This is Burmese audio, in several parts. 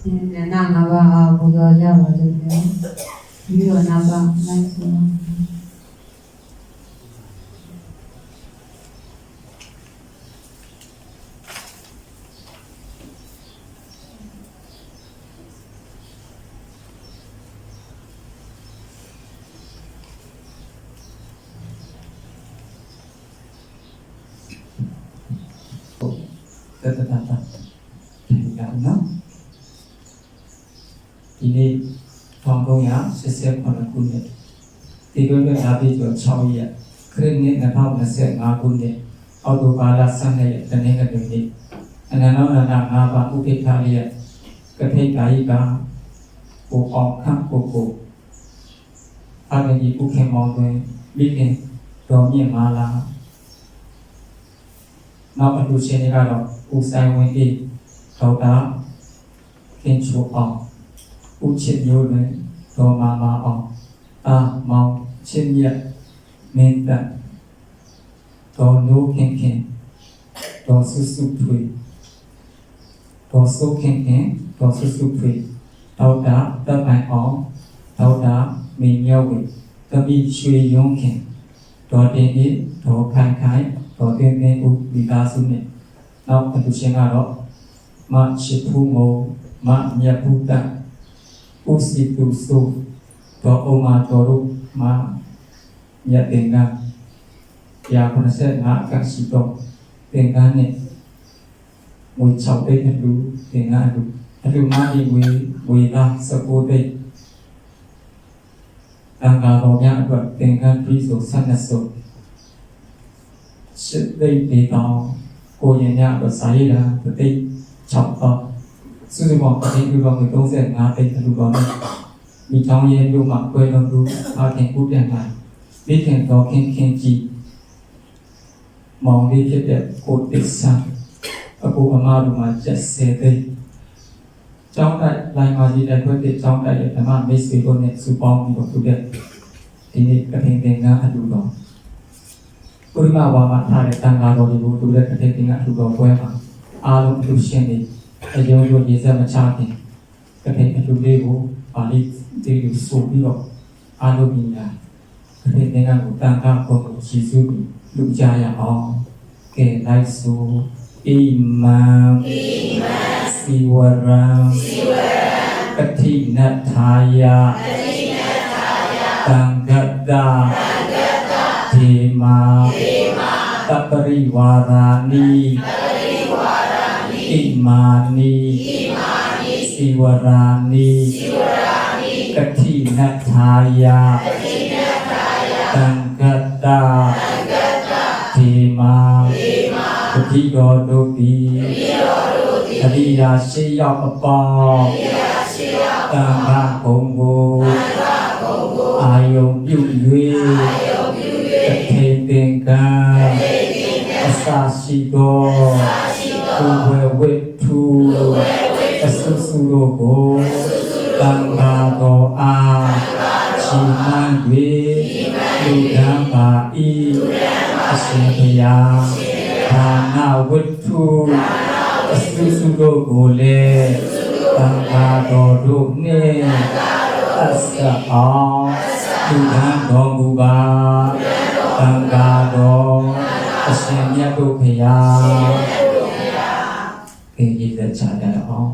ရှင်နန္ဒငါးပါးအားပူဇော်ကြပါစို့ဗျာပြီးတော့နောက်ပါလိုက်ဆို တတတတဒီကနော်ဒီနေ့ 1989ခုနှစ်ဒီလိုပဲလာပြီးတော့6ရက်ခရစ်နှစ်2025ခုနှစ်အောက်တိုဘာလ12ရက်တနင်္ဂနွေနေ့အနန္တနာနာ၅ပါးဥပိ္ပခလေးရဲ့ကထိတ်ကာယိကကိုအောင်ခန့်ကိုကိုအဂင်ဒီဥခေမောင်တွင်မိခင်တော်မြင့်မာလာနောက်အလူရှင်တွေကတော့ဦးဆိုင်ဝင်းအေးဒေါက်တာခင်ချိုအောင်ဦးချစ်မျိုးလွင် ဒေါ်မာမာအောင်အာမောင်ချစ်မြတ်မင်းတန်ဒေါ်နိုးခင်ခင်ဒေါ်စုစုထွေဒေါ်စုခင်ခင်ဒေါ်စုစုထွေဒေါက်တာတပ်ပိုင်အောင်ဒေါက်တာမင်းမြောက်ဝေတပိရွှေယုံခင်ဒေါ်တင်အေးဒေါ်ခိုင်ခိုင်တော်တင်တင်ဦးမိသားစုနဲ့နောက်အတူရှင်ကတော့မချစ်ဖူးမိုးမမြတ်ဘူးတဦးစီတူ ဆိုတော်အောင်မာတော်တို့မမြတ်တင်က195ကစီတော့တင်ကနဲ့ငွေ6သိန်းအတူတင်ကအတူအတူမဒီဝေဝေသား19သိန်းအင်္ဂါတော်များအတွက်တင်ကပြီးဆို12ဆို စစ်သိပ်ဒေတောင်ကိုရင်ညတော့စာရေးတာတသိပ်6တော့စုစုပေါင်းပတိပြုတော်မူ35သိန်းအလူတော်နဲ့မိချောင်းရဲ့မြို့မှာကွယ်တော်သူအခင်ဥပြန်လာမိခင်တော်ခင်ခင်ကြီးမောင်လေးဖြစ်တဲ့ကိုတစ္ဆာအကူအမတို့မှာချက်ဆယ်သိန်းကျောင်းတိုက်လိုင်မာကြီးတဲ့ခွဲတဲ့ကျောင်းတိုက်ရဲ့ဓမ္မမိတ်ဆွေတို့နဲ့စုပေါင်းပြီးတော့သူတဲ့ဒီနေ့ကထင်တင်ကအလူတော်ပုရိမဝါမထားတဲ့တန်ဃာတော်တွေကိုသူတဲ့ကတိတင်ကအထူတော်ပွဲမှာအားလုံးအထူရှင်တွေ အယုံယုံရေစက်မချခင်ကတိအထူလေးကိုပါဠိတေကိုဆိုပြီးတော့အားလုံးညီညာကတိတင်ကကိုတန်ခါပုံကိုရည်စူးပြီးလူကြရအောင်ကဲလိုက်ဆိုဣမံဣမံစီဝရံစီဝရံပတိနထာယပတိနထာယတံဂတ္တတံဂတ္တဒေမာဒေမာတပရိဝါရာနိတပရိဝါ ရာနိဣမာနိဣမာနိစီဝရာနိစီဝရာနိကတိနထာယကတိနထာယတံဂတ္တတံဂတ္တဒေမာဒေမာပတိတော်တို့သည်ပတိတော်တို့သည်အရိယာရှိရောက်အပေါင်းအရိယာရှိရောက်တံဃာဘုံကိုတံဃာဘုံကိုအာယုံပြု၍အာ ဝိထုအဆုစုတို့ကိုလည်းတံဃာတော်တို့နှင့်အစအောင်လူဒံတော်မူပါတံဃာတော်အရှင်မြတ်တို့ဘုရားကဲရည်သက်ချတဲ့အောင်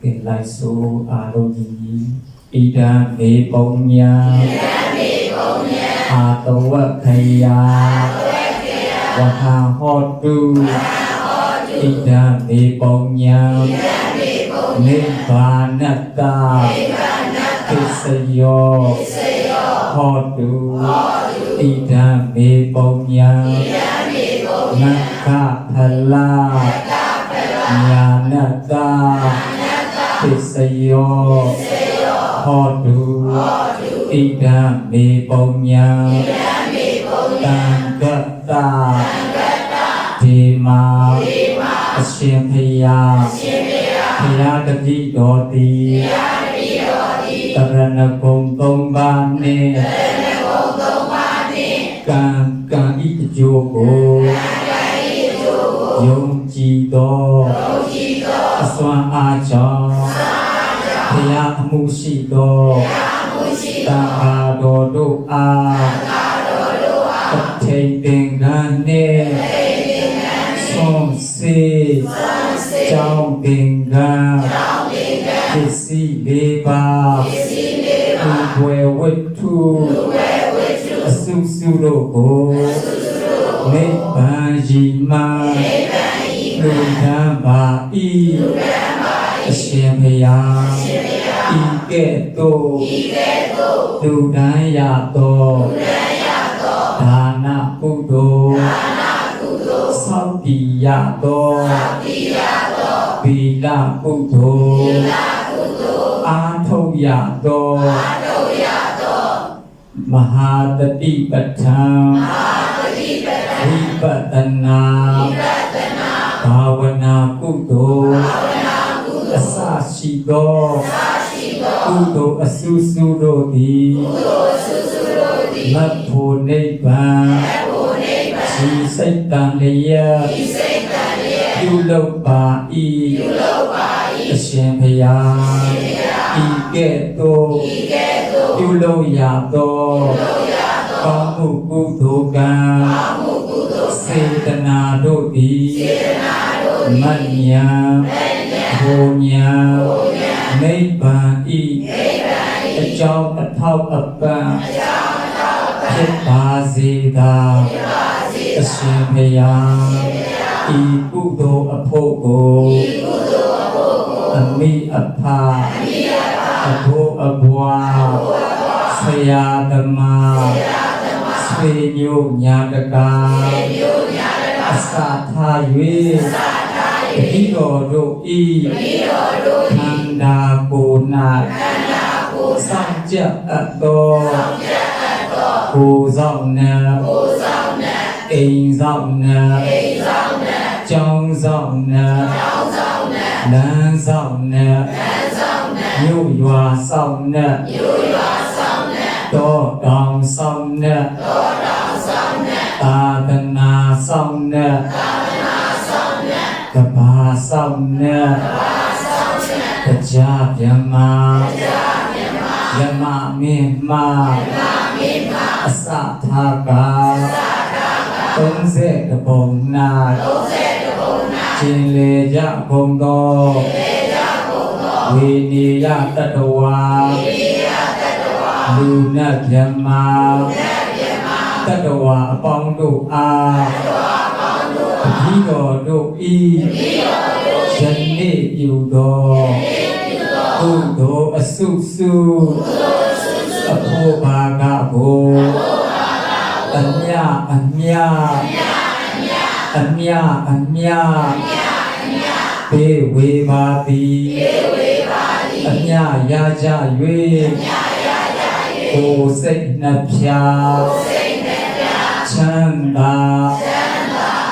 ကိလိုက်ဆိုအာလုံးကြီးဣဒံမေပုံညာဣဒံမေပုံညာအာတဝတ်ခယာဝဟာဟောတုဝဟာ ဟောတုဣဒံမေပုံညာဣဒံမေပုံညာနိဗ္ဗာနတ္တနိဗ္ဗာနတ္တသစ္စယောသစ္စယောဟောတုဟောတုဣဒံမေပုံညာဣဒံမေပုံညာနက္ခဖလာနက္ခဖလာညာနတ္တသစ္စယောဟော တုဣဒံမေပုံညာတံဂတ္တဒေမာအရှင်ဖယားဖယားတတိတော်တိတရဏဂုံသုံးပါးနှင့်ကံကံဤအကျိုးကိုယုံကြည်သောအစွမ်းအားကြောင့်ဘုရားအမှုရှိသောတန်ခါတော်တို့အားအထိန်ပင်ကန်းနှင့်ဆုံး စေကြောင်းပင်ကန်းပစ္စည်းလေးပါလူဝဲဝတ္ထုအစုစုတို့ကိုနိဗ္ဗာန်ရှိမှလူတန်းပါဤအရှင်ဘုရားဤကဲ့သို့လူတန်းရသောဒါ က်တည်ရသောဗီလကုသိုလ်အာထုတ်ရသောမဟာတတိပဋ္ဌာန်ဝိပဿနာဘာဝနာကုသိုလ်အစရှိသောကုသိုလ်အစုစုတို့သည်မတ်ဖို့နိဗ္ဗာန် ဒီစိတ်တန်လျက်ပြုလုပ်ပါ၏အရှင်ဘုရားဤကဲ့သို့ပြုလုပ်ရသောကောင်းမှုကုသိုလ်ကံစေတနာတို့သည်မတ်ညာဘုံညာနိဗ္ဗာန်ဤအကြောင်းအထောက်အပံ့ဖြစ်ပါစေသာ အရှင်ဘုရားဤကုသိုလ်အဖို့ကိုအမိအဖအဘိုးအဘွားဆရာသမားဆွေမျိုးညာတကာအစာထား၍တတိတော်တို့ဤခန္ဓာကိုယ်၌စောင့်ကြအပ်သောကိုယ်ဆောင်နှံ အိမ်ဆောင်နှံကျောင်းဆောင်နှံလမ်းဆောင်နှံမြို့ရွာဆောင်နှံတောတောင်ဆောင်နှံသာသနာဆောင်နှံကဘာဆောင်နှံတရားမြမယမမင်းမအစထာကာ 30တပုံနာရှင်လေကြဘုံသောဝိနိယတတဝါလူနတ်မြမတတဝါအပေါင်းတို့အားတတိတော်တို့ဤယနေ့ပြုသောကုသိုလ်အစုစုအဖို့ဘာကကို အမြအမြအမြအမြဘေဝေပါတိအမြရကြ၍ကိုယ်စိတ်နှပြချမ်းသာ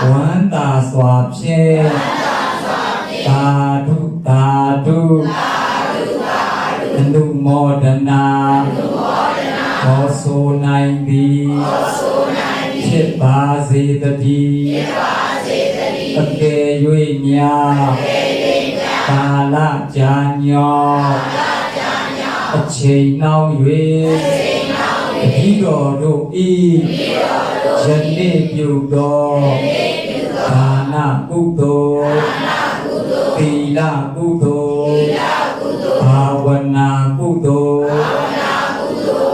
ဝမ်းသာစွာဖြင့် များကာလကြာညောအချိန်နှောင်း၍တတိတော်တို့ဤယနေ့ပြုသောဒါနကုသိုလ်သီလကုသိုလ်ဘာဝနာကုသိုလ်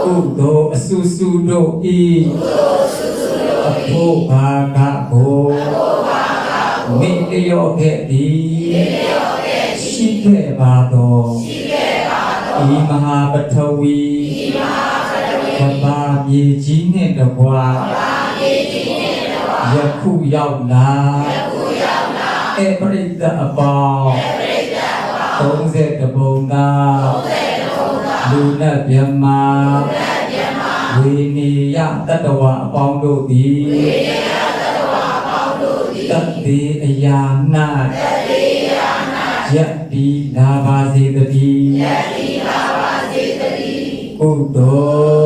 ကုသိုလ်အစုစုတို့ဤအဖို့ဘာကကို မိတယောခဲ့သည်ရှိခဲ့ပါသောဤမဟာပထဝီကဘာမြေကြီးနှင့်တကွာယခုရောက်လာဧပရိသတ်အပေါင်း30တပုံသာလူနဲ့မြမဝိနိယတတဝအပေါင်းတို့သည် တတိအယာ၌ယက်တိလာပါစေတည်းကုသိုလ်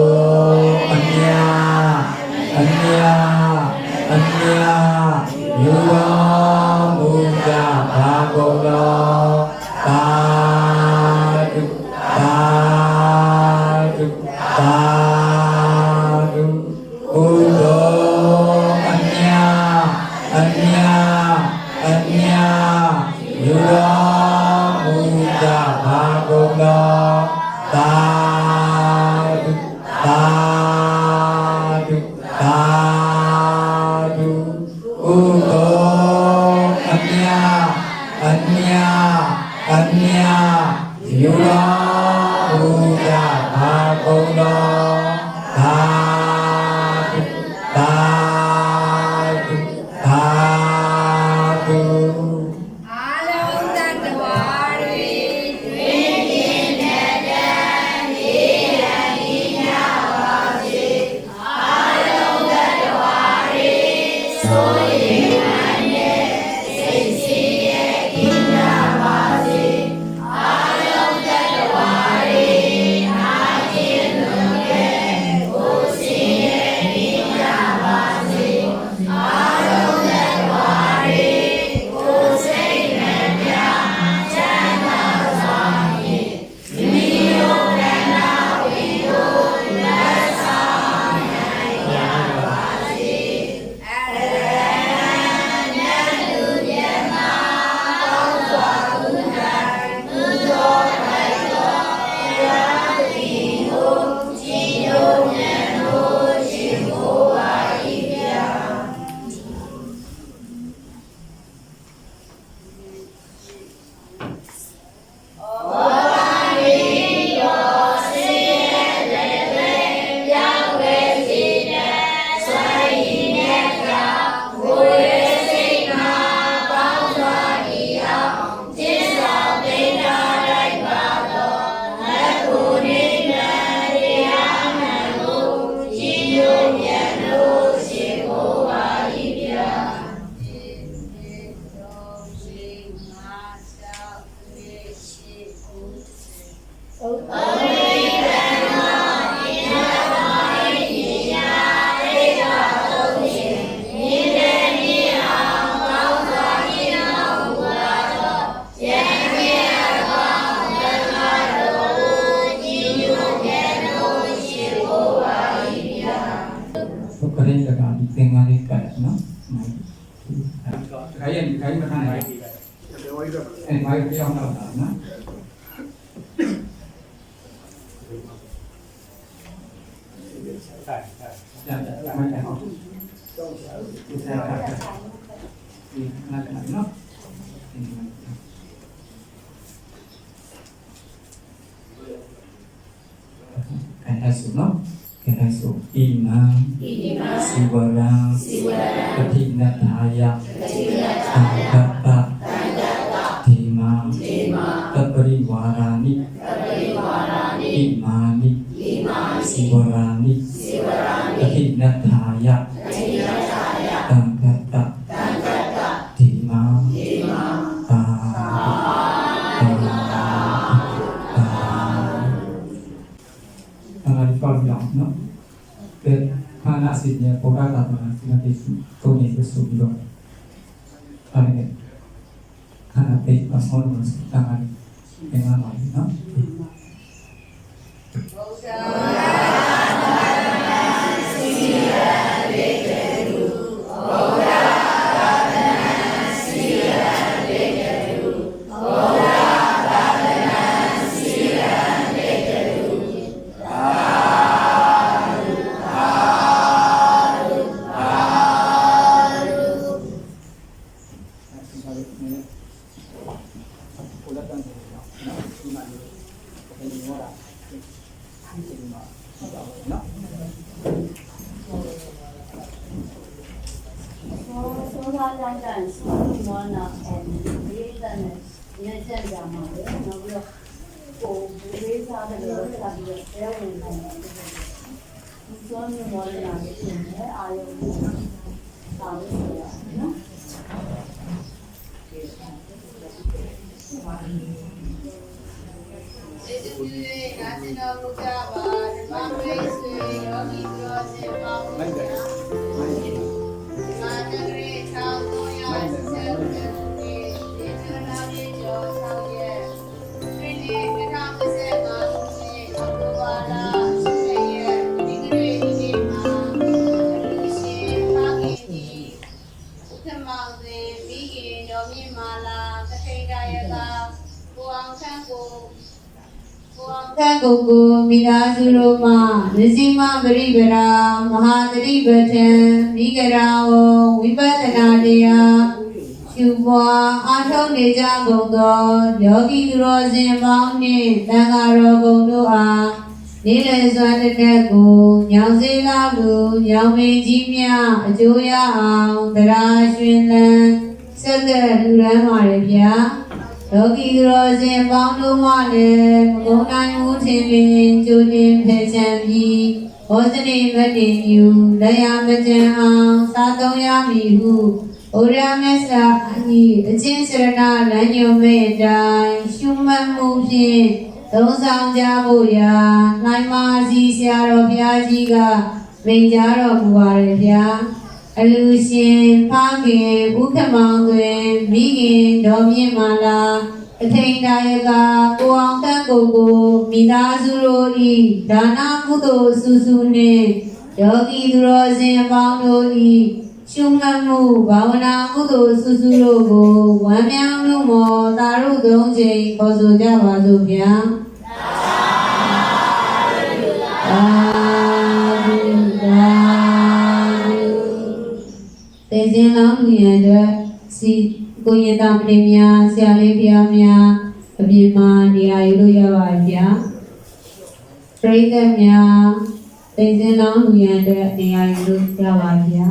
Nagoga Tao. ပု ကတ်နော်ခိုင်းရင်ခိုင်းမခံနိုင် အဲမိုက်ပြောင်းတော့တာနော်ကျန်တယ်မိုက်တယ်ဟုတ်ဒီစားတာဒီနားတယ်နော်ကဲ့ဒါဆိုနော်ကဲ့ဒါဆိုဣမံဣမံစီဝရံစီဝရံပတိနထာယပတိနထာယသံဃတသံဃတဒီမံဒီ နာအောင်ရေးတဲ့နဲ့ညံ့ချက်ကြမှာလေနောက်ပြီးတော့ကိုယ်ရေးစားတယ်လို့ဆက်ပြီးတော့ပြောနေတယ်ဒီစောင်းမော်လာကိုပြင်နေအာရုံကိုတောင်းဆိုရနော်စေတသိက်နာသနာဘုရားပါဓမ္မပိစေယောဂီပြောစေပါဘုရား မိသားစုတို့မှမဇိမပရိပရာမဟာသတိပဋ္ဌံမိဂရာဝဝိပဿနာတရားရှုပွားအားထုတ်နေကြကုန်သောယောဂီသူတော်စင်ပေါင်းနှင့်သံဃာတော်ကုန်တို့အားနေ့လည်စွာတစ်သက်ကိုညောင်စေးလာလူညောင်မင်းကြီးများအကျိုးရအောင်တရားရွှင်လန်းစက္ကန့်လူရမ်းပါရဗျာ လောကီသူတော်စင်ပေါင်းတို့မှလည်းမကုန်းနိုင်မှုထင်လင်းကျိုးတင်ဖယ်ချမ်းပြီးဘောဇနေမတည်မြူလက်ရမကြံအောင်စားသုံးရမည်ဟုဩရမစ္စာအညီအချင်းစရဏလမ်းညွှန်မဲ့အတိုင်းရှုမှတ်မှုဖြင့်သုံးဆောင်ကြဖို့ရာနိုင်မာစီဆရာတော်ဘုရားကြီးကမိန့်ကြားတော်မူပါရဲ့ဗျာ အလူရှင်ဖခင်ဥက္ကမောင်တွင်မိခင်တော်မြင့်မာလာအထိန်ဒါယကကိုအောင်တန်းကိုကိုမိသားစုတို့ဤဒါနကုသိုလ်စုစုနှင့်ယောဂီသူတော်စင်အပေါင်းတို့ဤရှုမှတ်မှုဘာဝနာကုသိုလ်စုစုတို့ကိုဝမ်းမြောက်လို့မောသာရုသုံးချိန်ခေါ်ဆိုကြပါစို့ဗျာ ခြင်းလောင်းလူရန်အတွက်စီကိုရင်တော်မင်းများဆရာလေးဖျားများအပြင်မှာနေရာယူလို့ရပါဗျာပရိသတ်များသေခြင်းလောင်းလူရန်အတွက်နေရာယူလို့ရပါဗျာ